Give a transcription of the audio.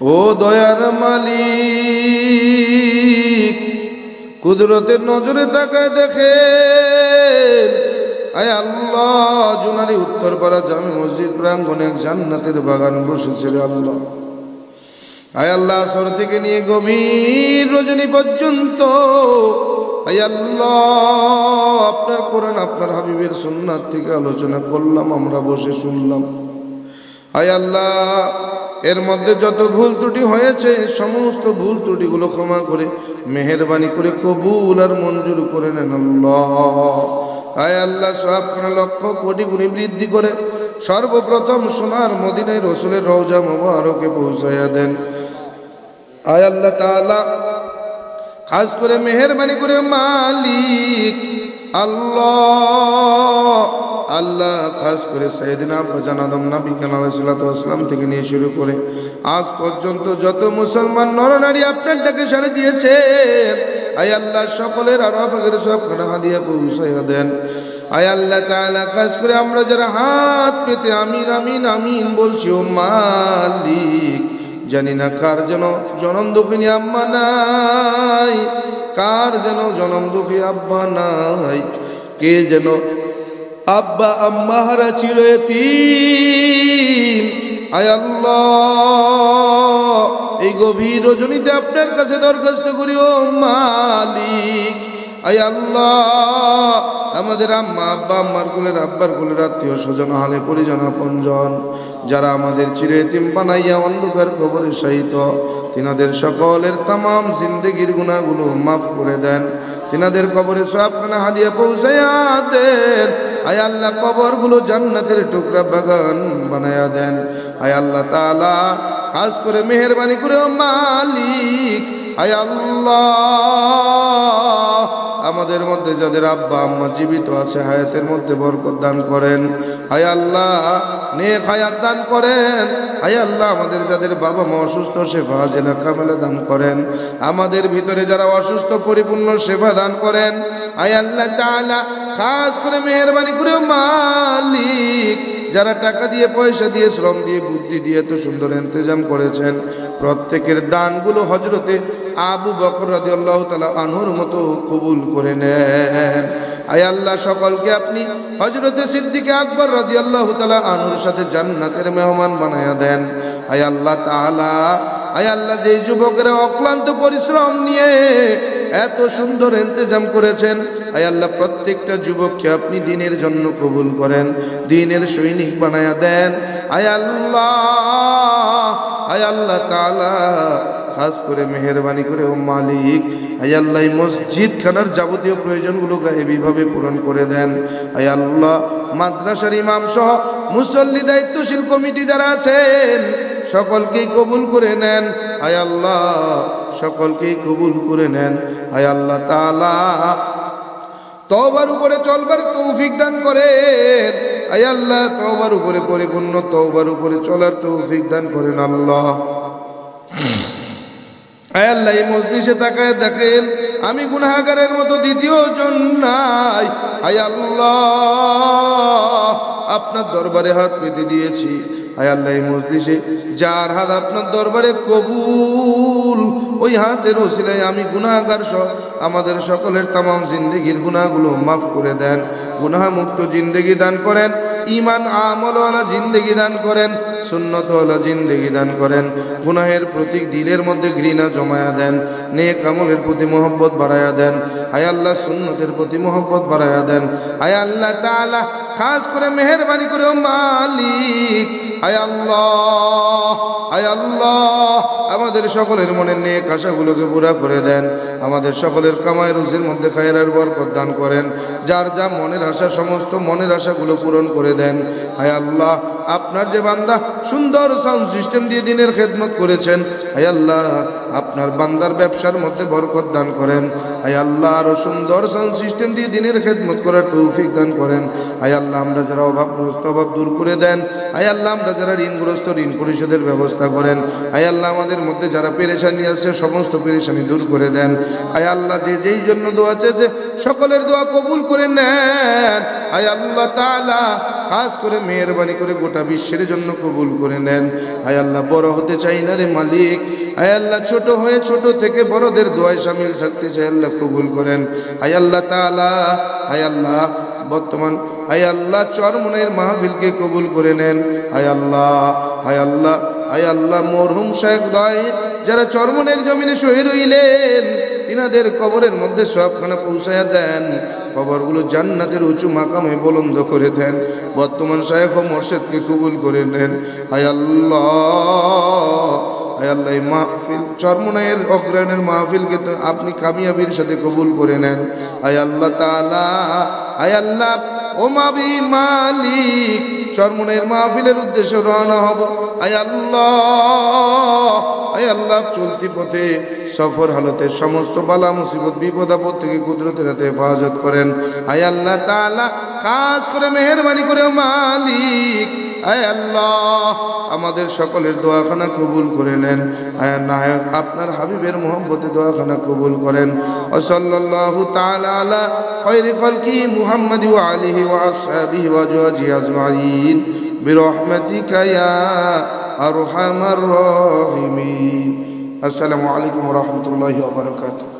ও দয়ার মালিক, কুদরতের নজরে তাকায় দেখে আয় আল্লাহ জুনারি উত্তরপাড়া জামি মসজিদ প্রাঙ্গনে এক জান্নাতের বাগান বসেছে রে আল্লাহ। আয় আল্লাহ, আসর থেকে নিয়ে গভীর রজনী পর্যন্ত, আয় আল্লাহ, আপনার কোরআন, আপনার হাবিবের সুন্নাত থেকে আলোচনা করলাম, আমরা বসে শুনলাম। আয় আল্লাহ এর মধ্যে যত ভুল ত্রুটি হয়েছে, সমস্ত ভুল ত্রুটিগুলো ক্ষমা করে, মেহেরবানি করে কবুল আর মঞ্জুর করে নেন আল্লাহ। লক্ষ কোটি গুণে বৃদ্ধি করে, সর্বপ্রথম সোনার মদিনায় রসুলের রওজা মোবারকে পৌঁছাইয়া দেন। আয় আল্লাহ তাআলা, খাস করে মেহেরবানি করে মালিক আল্লাহ। আল্লাহ খাস করে সাইদিন আব্বাজান আদম নবী আলাইসাল্লাম থেকে নিয়ে শুরু করে আজ পর্যন্ত যত মুসলমান নরনারী আপনার ডাকে সাড়ে দিয়েছে, আয় আল্লাহ সকলের আরও আপনাদের সব খানা হাদিয়া পৌঁছাইয়া দেন। আয় আল্লাহ তাআলা খাস করে আমরা যারা হাত পেতে আমিন আমিন আমিন বলছি, ও মালিক, জানি না কার যেন জনম দুঃখিনী আম্মা নাই, কার যেন জনম দুঃখী আব্বা নাই, কে যেন আব্বা আম্মা হারা চির আয় আল্লাহ, এই গভীর রজনীতে আপনার কাছে দরখাস্ত করি, ও মালিক। আয় আল্লাহ, আমাদের আম্মা, আব্বা, আম্মার কুলের আব্বার কুলের আত্মীয় স্বজন হালে পরিজন, আপনজন, যারা আমাদের চিরে এতিম বানাইয়া অন্ধকার খবরের সহিত তিনাদের সকলের তামাম জিন্দগির গুণাগুলো মাফ করে দেন। তিনাদের কবরে সবখানা হাদিয়া পৌঁছাইয়া দেন। আয় আল্লাহ কবরগুলো জান্নাতের টুকরা বাগান বানায়া দেন। আয় আল্লাহ তালা খাস করে মেহরবানি করে মালিক। আয় আল্লাহ আমাদের মধ্যে যাদের আব্বা আম্মা জীবিত আছে, হায়াতের মধ্যে বরকত দান করেন। হায় আল্লাহ নেক হায়াত দান করেন। হায় আল্লাহ, আমাদের যাদের বাবা মা অসুস্থ, সেবা জেলা কামেলা দান করেন। আমাদের ভিতরে যারা অসুস্থ, পরিপূর্ণ সেবা দান করেন। হায় আল্লাহ তাআলা, খাস করে মেহরবানি করে মালিক, যারা টাকা দিয়ে, পয়সা দিয়ে, শ্রম দিয়ে, বুদ্ধি দিয়ে এত সুন্দর ইন্তজাম করেছেন। প্রত্যেকের দানগুলো হজরতে আবু বকর রাজি আল্লাহ তালা আনহুর মতো কবুল করে নেন। আয় আল্লাহ, সকলকে আপনি হজরতে সিদ্দিকে আকবর রাজি আল্লাহ তালা আনহুর সাথে জান্নাতের মেহমান বানায়া দেন। আয় আল্লাহ তাআলা আয় আল্লাহ, যেই যুবকেরা অক্লান্ত পরিশ্রম নিয়ে এত সুন্দর ইন্তজাম করেছেন আয় আল্লাহ, প্রত্যেকটা যুবককে আপনি দিনের জন্য কবুল করেন, দিনের সৈনিক বানায়া দেন। আয় আল্লাহ আয় আল্লাহ তাআলা খাস করে, মেহরবানি করে, ও মালিক। আয় আল্লাহ, এই মসজিদ খানার যাবতীয় প্রয়োজনগুলো গায়েবীভাবে পূরণ করে দেন। আয় আল্লাহ, মাদ্রাসার ইমাম সহ মুসল্লি দায়িত্বশীল কমিটি যারা আছেন, সকলকেই কবুল করে নেন। আয় আল্লাহ, সকলকেই কবুল করে নেন। আয় আল্লাহ তাআলা, তওবার উপরে চলবার তৌফিক দান করেন। আয় আল্লাহ, তওবার উপরে পরিপূর্ণ, তওবার উপরে চলার তৌফিক দান করেন আল্লাহ। আয় আল্লাহ মজলিসে তাকায় দেখেন, আমি গুনাহগারের মতো দ্বিতীয় জন নাই। আয় আল্লাহ, আপনার দরবারে হাত পেতে দিয়েছি। আয় আল্লাহ মজলিসে যার হাত আপনার দরবারে কবুল, ওই হাতের ওসিলায় আমি গুনাহগার সহ আমাদের সকলের তামাম জিন্দগির গুনাহগুলো মাফ করে দেন, গুনাহমুক্ত জিন্দগি দান করেন। ইমান আমল আমলওয়ালা জিন্দগি দান করেন, সুন্নত সুন্নতওয়ালা জিন্দগি দান করেন, গুনাহের প্রতি দিলের মধ্যে ঘৃণা জমায়া দেন, নেক আমলের প্রতি মোহব্বত বাড়ায়া দেন আয় আল্লাহ সুন্নতের প্রতি মোহব্বত বাড়ায়া দেন আয় আল্লাহ তাআলা, খাস করে মেহরবানি করে মালিক আয় আল্লাহ আয় আল্লাহ, আমাদের সকলের মনের নেক আশাগুলোকে পুরা করে দেন, আমাদের সকলের কামাই রুজির মধ্যে খায়রার বরকত দান করেন যার যা মনের আশা, সমস্ত মনের আশাগুলো পূরণ করে দেন। হায় আল্লাহ, আপনার যে বান্দা সুন্দর সাউন্ড সিস্টেম দিয়ে দিনের খেদমত করেছেন, হায় আল্লাহ, আপনার বান্দার ব্যবসার মধ্যে বরকত দান করেন। আয় আল্লাহ আরও সুন্দর সাউন্ড সিস্টেম দিয়ে দিনের খেদমত করার তৌফিক দান করেন। আয় আল্লাহ, আমরা যারা অভাবগ্রস্ত, অভাব দূর করে দেন আয় আল্লাহ, আমরা যারা ঋণগ্রস্ত, ঋণ পরিশোধের ব্যবস্থা করেন আয় আল্লাহ, আমাদের মধ্যে যারা পেরেশানি আছে, সমস্ত পেরেশানি দূর করে দেন। আয় আল্লাহ, যে যেই জন্য দোয়া চেয়েছে, সকলের দোয়া কবুল করে নেন। আয় আল্লাহ তাআলা, খাস করে মেহরবানি করে গোটা বিশ্বের জন্য কবুল করে নেন। আয় আল্লাহ, বড় হতে চাই না রে মালিক। আয় আল্লাহ, ছোট হয়ে ছোট থেকে বড়দের দোয়ায় সামিল থাকতে চাই আল্লাহ কবুল করেন। আয় আল্লাহ তাআলা আয় আল্লাহ, বর্তমান আয় আল্লাহ, চরমনের মাহফিলকে কবুল করে নেন। আয় আল্লাহ আয় আল্লাহ আয় আল্লাহ, মরহুম শেখ দয় যারা চরমনের জমিনে শহীদ হইলেন, তিনাদের কবরের মধ্যে সবখানা পৌঁছায়া দেন। কবরগুলো জান্নাতের উঁচু মাকামে বলন্দ করে দেন। বর্তমান শায়েখ ও মোর্শেদকে কবুল করে নেন। আয় আল্লাহ এই মাহফিল, চরমনায়ের অগ্রায়ণের মাহফিলকে তো আপনি কামিয়াবির সাথে কবুল করে নেন। আয় আল্লাহ তাআলা আয় আল্লাহ ও মাবি মালিক চরমনের মাহফিলের উদ্দেশ্যে রওনা হব। আয় আল্লাহ আয় আল্লাহ, চলতি পথে সফর হালতে সমস্ত বালা, মুসিবত, বিপদ, আপদ থেকে কুদরতের হাতে হেফাজত করেন। আয় আল্লাহ তাআলা, খাস করে মেহরবানি করে মালিক আয় আল্লাহ, আমাদের সকলের দোয়াখানা কবুল করে নেন। নায়ক, আপনার হাবিবের মোহব্বতে দোয়াখানা কবুল করেন। আলা খায়রি ওয়া আলিহি ওয়া আরহামার রাহিমিন। আসসালামু আলাইকুম রাহমাতুল্লাহি বারাকাতুহু।